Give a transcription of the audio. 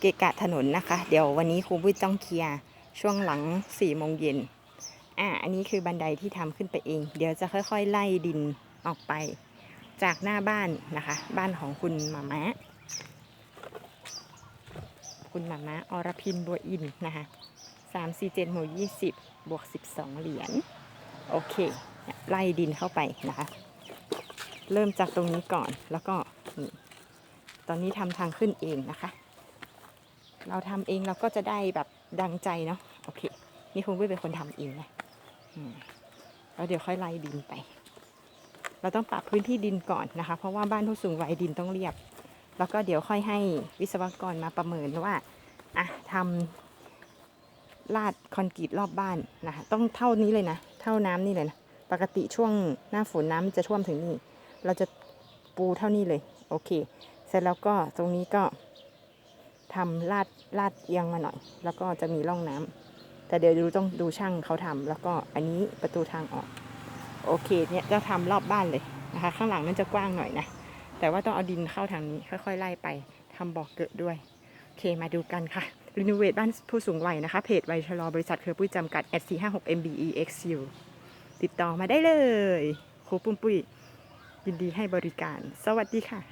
เกกะถนนนะคะ เดี๋ยววันนี้ครูบุ้ยต้องเคลียร์ช่วงหลัง4ี่โมงเย็นอะอันนี้คือบันไดที่ทำขึ้นไปเอง เดี๋ยวจะค่อย ๆ ไล่ดินออกไป จากหน้าบ้านนะคะ บ้านของคุณหมามะคุณหมามะอรพินบัวอินนะคะสามสี่เจ็ดหมู่ยี่สิบบวกสิบสองเหรียญโอเค ไล่ดินเข้าไปนะคะ เริ่มจากตรงนี้ก่อนแล้วก็ตอนนี้ทำทางขึ้นเองนะคะ เราทำเองเราก็จะได้แบบดังใจเนาะโอเค นี่คงไม่เป็นคนทำเองนะอืมแล้วเดี๋ยวค่อยไล่ดินไป เราต้องปรับพื้นที่ดินก่อนนะคะ เพราะว่าบ้านผู้สูงวัยดินต้องเรียบ แล้วก็เดี๋ยวค่อยให้วิศวกรมาประเมินว่าอะทำลาดคอนกรีตรอบบ้านนะคะต้องเท่านี้เลยนะ เท่าน้ำนี่เลยนะปกติช่วงหน้าฝนน้ำจะท่วมถึงนี่ เราจะปูเท่านี้เลย โอเค เสร็จแล้วก็ตรงนี้ก็ ทำลาดลาดเอียงมาหน่อย แล้วก็จะมีร่องน้ำแต่เดี๋ยวดูต้องดูช่างเขาทำแล้วก็อันนี้ประตูทางออก โอเคเนี่ยจะทำรอบบ้านเลยนะคะ ข้างหลังนั่นจะกว้างหน่อยนะ แต่ว่าต้องเอาดินเข้าทางนี้ค่อยๆไล่ไปทำบ่อเกิดด้วย โอเคมาดูกันค่ะรีโนเวทบ้านผู้สูงวัยนะคะ เพจวัยชะลอบริษัทเครือปุ้ยจำกัด s 4 5 6 mbexu ติดต่อมาได้เลยครูปุ้มปุ้ยยินดีให้บริการ สวัสดีค่ะ